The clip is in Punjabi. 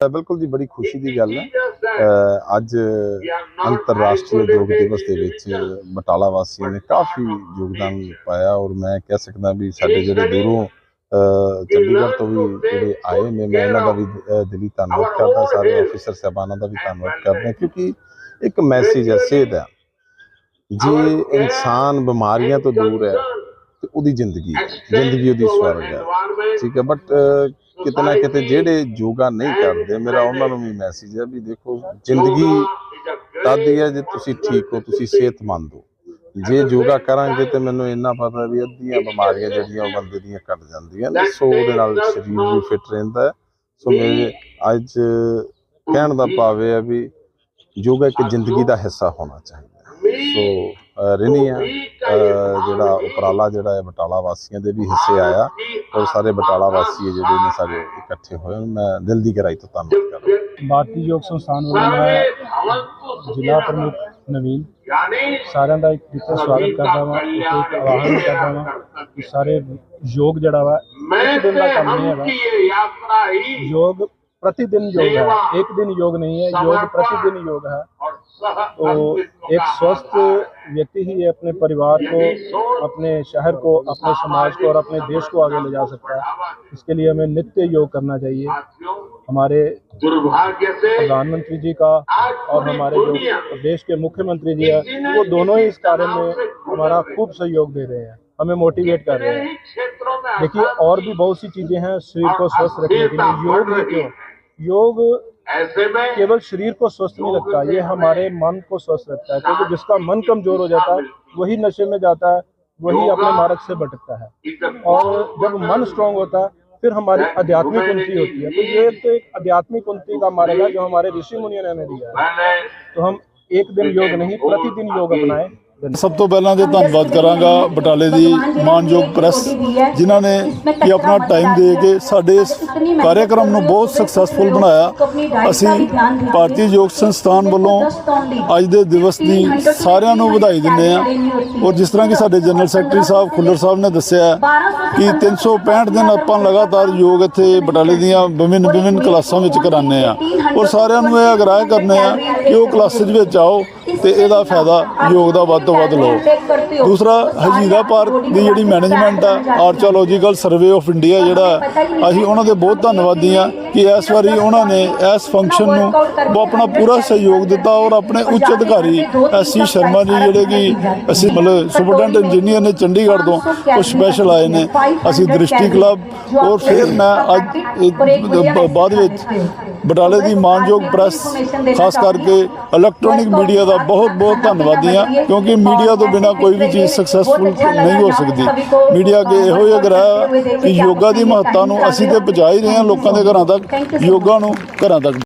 ਬਿਲਕੁਲ ਜੀ ਬੜੀ ਖੁਸ਼ੀ ਦੀ ਗੱਲ ਹੈ। ਅੱਜ ਅੰਤਰਰਾਸ਼ਟਰੀ ਯੋਗ ਦਿਵਸ ਦੇ ਵਿੱਚ ਬਟਾਲਾ ਵਾਸੀਆਂ ਨੇ ਕਾਫੀ ਯੋਗਦਾਨ ਪਾਇਆ ਔਰ ਮੈਂ ਕਹਿ ਸਕਦਾ ਵੀ ਸਾਡੇ ਜਿਹੜੇ ਦੂਰੋਂ ਚੰਡੀਗੜ੍ਹ ਤੋਂ ਵੀ ਜਿਹੜੇ ਆਏ ਨੇ ਮੈਂ ਇਹਨਾਂ ਦਾ ਵੀ ਦਿਲੀ ਧੰਨਵਾਦ ਕਰਦਾ ਸਾਰੇ ਅਫੀਸਰ ਸਾਹਿਬਾਨਾਂ ਦਾ ਵੀ ਧੰਨਵਾਦ ਕਰਦਾ ਕਿਉਂਕਿ ਇੱਕ ਮੈਸੇਜ ਹੈ ਸੇਧ ਹੈ। ਜੇ ਇਨਸਾਨ ਬਿਮਾਰੀਆਂ ਤੋਂ ਦੂਰ ਹੈ ਤੇ ਉਹਦੀ ਜ਼ਿੰਦਗੀ ਜ਼ਿੰਦਗੀ ਉਹਦੀ ਸਵਰਗ ਹੈ। ਠੀਕ ਹੈ ਬਟ ਕਿਤੇ ਨਾ ਕਿਤੇ ਜਿਹੜੇ ਯੋਗਾ ਨਹੀਂ ਕਰਦੇ ਮੇਰਾ ਉਹਨਾਂ ਨੂੰ ਵੀ ਮੈਸੇਜ ਹੈ ਵੀ ਦੇਖੋ ਜ਼ਿੰਦਗੀ ਤਦ ਹੀ ਹੈ ਜੇ ਤੁਸੀਂ ਠੀਕ ਹੋ ਤੁਸੀਂ ਸਿਹਤਮੰਦ ਹੋ। ਜੇ ਯੋਗਾ ਕਰਾਂਗੇ ਤੇ ਮੈਨੂੰ ਇੰਨਾ ਪਤਾ ਵੀ ਅੱਧੀਆਂ ਬਿਮਾਰੀਆਂ ਜਿਹੜੀਆਂ ਉਹ ਬੰਦੇ ਦੀਆਂ ਘਟ ਜਾਂਦੀਆਂ ਨੇ ਸੋ ਉਹਦੇ ਨਾਲ ਸਰੀਰ ਵੀ ਫਿੱਟ ਰਹਿੰਦਾ ਸੋ ਮੇਰੇ ਅੱਜ ਕਹਿਣ ਦਾ ਭਾਵ ਇਹ ਹੈ ਵੀ ਯੋਗਾ ਇੱਕ ਜ਼ਿੰਦਗੀ ਦਾ ਹਿੱਸਾ ਹੋਣਾ ਚਾਹੀਦਾ। ਸੋ ਰਿਨੀ ਆ ਜਿਹੜਾ ਉਪਰਾਲਾ ਜਿਹੜਾ ਹੈ ਬਟਾਲਾ ਵਾਸੀਆਂ ਦੇ ਵੀ ਹਿੱਸੇ ਆਇਆ, ਔਰ ਸਾਰੇ ਬਟਾਲਾ ਵਾਸੀ ਜਿਹੜੇ ਨੇ ਸਾਰੇ ਇਕੱਠੇ ਹੋਏ ਮੈਂ ਦਿਲ ਦੀ ਗਹਿਰਾਈ ਤੋਂ ਧੰਨਵਾਦ ਕਰਦਾ ਭਾਰਤੀ ਯੋਗ ਸੰਸਥਾਨ ਵੱਲੋਂ ਮੈਂ ਜ਼ਿਲ੍ਹਾ ਪ੍ਰਮੁੱਖ ਨਵੀਨ ਸਾਰਿਆਂ ਦਾ ਇੱਕ ਦਿੱਤਾ ਸਵਾਗਤ ਕਰਦਾ ਵਾਂ ਇੱਕ ਆਵਾਹਨ ਕਰਦਾ ਵਾਂ ਕਿ ਸਾਰੇ ਯੋਗ ਜਿਹੜਾ ਵਾ, ਇੱਕ ਦਿਨ ਦਾ ਕੰਮ ਨਹੀਂ ਹੈਗਾ। ਯੋਗ ਪ੍ਰਤੀ ਦਿਨ ਯੋਗ ਹੈ, ਇੱਕ ਦਿਨ ਯੋਗ ਨਹੀਂ ਹੈ, ਯੋਗ ਪ੍ਰਤੀ ਦਿਨ ਯੋਗ ਹੈ। तो एक स्वस्थ व्यक्ति ही अपने परिवार को, अपने शहर को, अपने समाज को और अपने देश को आगे ले जा सकता है। इसके लिए हमें नित्य योग करना चाहिए। हमारे प्रधानमंत्री जी का और हमारे जो देश के मुख्यमंत्री जी है, वो दोनों ही इस कार्य में हमारा खूब सहयोग दे रहे हैं। हमें मोटिवेट कर रहे हैं। देखिए, और भी बहुत सी चीज़ें हैं, शरीर को स्वस्थ रखने के लिए। योग ही क्यों? योग ऐसे में केवल शरीर को स्वस्थ नहीं रखता ये हमारे मन को स्वस्थ रखता है क्योंकि जिसका मन कमज़ोर हो जाता है वही नशे में जाता है वही अपने मार्ग से भटकता है। और जब मन स्ट्रांग होता है फिर हमारी आध्यात्मिक उन्नति होती है। तो ये तो एक आध्यात्मिक उन्नति का मार्ग है जो हमारे ऋषि मुनियों ने हमें दिया है। तो हम एक दिन योग नहीं प्रतिदिन योग अपनाएँ। ਸਭ ਤੋਂ ਪਹਿਲਾਂ ਤੇ ਧੰਨਵਾਦ ਕਰਾਂਗਾ ਬਟਾਲੇ ਦੀ ਮਾਨਯੋਗ ਪ੍ਰੈਸ, ਜਿਨ੍ਹਾਂ ਨੇ ਕਿ ਆਪਣਾ ਟਾਈਮ ਦੇ ਕੇ ਸਾਡੇ ਇਸ ਕਾਰਜਕ੍ਰਮ ਨੂੰ ਬਹੁਤ ਸਕਸੈਸਫੁਲ ਬਣਾਇਆ। ਅਸੀਂ ਭਾਰਤੀ ਯੋਗ ਸੰਸਥਾਨ ਵੱਲੋਂ ਅੱਜ ਦੇ ਦਿਵਸ ਦੀ ਸਾਰਿਆਂ ਨੂੰ ਵਧਾਈ ਦਿੰਦੇ ਹਾਂ। ਔਰ ਜਿਸ ਤਰ੍ਹਾਂ ਕਿ ਸਾਡੇ ਜਨਰਲ ਸੈਕਟਰੀ ਸਾਹਿਬ ਖੁੱਲਰ ਸਾਹਿਬ ਨੇ ਦੱਸਿਆ ਕਿ 365 ਦਿਨ ਆਪਾਂ ਲਗਾਤਾਰ ਯੋਗ ਇੱਥੇ ਬਟਾਲੇ ਦੀਆਂ ਵਿਭਿੰਨ ਵਿਭਿੰਨ ਕਲਾਸਾਂ ਵਿੱਚ ਕਰਾਉਂਦੇ ਆ ਔਰ ਸਾਰਿਆਂ ਨੂੰ ਇਹ ਅਗਰਾਹ ਕਰਨੇ ਆ ਕਿ ਉਹ ਕਲਾਸਿਸ ਵਿੱਚ ਆਓ ਤੇ ਇਹਦਾ ਫਾਇਦਾ ਯੋਗ ਦਾ ਵੱਧ ਤੋਂ ਵੱਧ ਲਓ ਦੂਸਰਾ ਹਜੀਰਾ ਪਾਰਕ ਦੀ ਜਿਹੜੀ ਮੈਨੇਜਮੈਂਟ ਆ ਆਰਚੀਓਲੋਜੀਕਲ ਸਰਵੇ ਆਫ ਇੰਡੀਆ ਜਿਹੜਾ ਅਸੀਂ ਉਹਨਾਂ ਦੇ ਬਹੁਤ ਧੰਨਵਾਦੀ ਆ ਕਿ ਇਸ ਵਾਰੀ ਉਹਨਾਂ ਨੇ ਇਸ ਫੰਕਸ਼ਨ ਨੂੰ ਉਹ ਆਪਣਾ ਪੂਰਾ ਸਹਿਯੋਗ ਦਿੱਤਾ ਔਰ ਆਪਣੇ ਉੱਚ ਅਧਿਕਾਰੀ ਐਸਸੀ ਸ਼ਰਮਾ ਜੀ ਜਿਹੜੇ ਕਿ ਅਸੀਂ ਮਤਲਬ ਸੁਪਰਡੈਂਟ ਇੰਜੀਨੀਅਰ ਨੇ ਚੰਡੀਗੜ੍ਹ ਤੋਂ ਉਹ ਸਪੈਸ਼ਲ ਆਏ ਨੇ। ਅਸੀਂ ਦ੍ਰਿਸ਼ਟੀ ਕਲੱਬ ਔਰ ਫਿਰ ਮੈਂ ਅੱਜ ਬਾਅਦ ਵਿੱਚ ਬਟਾਲੇ ਦੀ ਮਾਨਯੋਗ ਪ੍ਰੈਸ ਖਾਸ ਕਰਕੇ ਇਲੈਕਟ੍ਰੋਨਿਕ ਮੀਡੀਆ ਦਾ ਬਹੁਤ ਬਹੁਤ ਧੰਨਵਾਦੀ ਹਾਂ ਕਿਉਂਕਿ ਮੀਡੀਆ ਤੋਂ ਬਿਨਾ ਕੋਈ ਵੀ ਚੀਜ਼ ਸਕਸੈਸਫੁਲ ਨਹੀਂ ਹੋ ਸਕਦੀ। ਮੀਡੀਆ ਕੇ ਇਹੋ ਜਿਹਾ ਗ੍ਰਹਿ ਕਿ ਯੋਗਾ ਦੀ ਮਹੱਤਤਾ ਨੂੰ ਅਸੀਂ ਤੇ ਪਹੁੰਚਾ ਹੀ ਰਹੇ ਹਾਂ ਲੋਕਾਂ ਦੇ ਘਰਾਂ ਤੱਕ। ਯੋਗਾ ਨੂੰ ਘਰਾਂ ਤੱਕ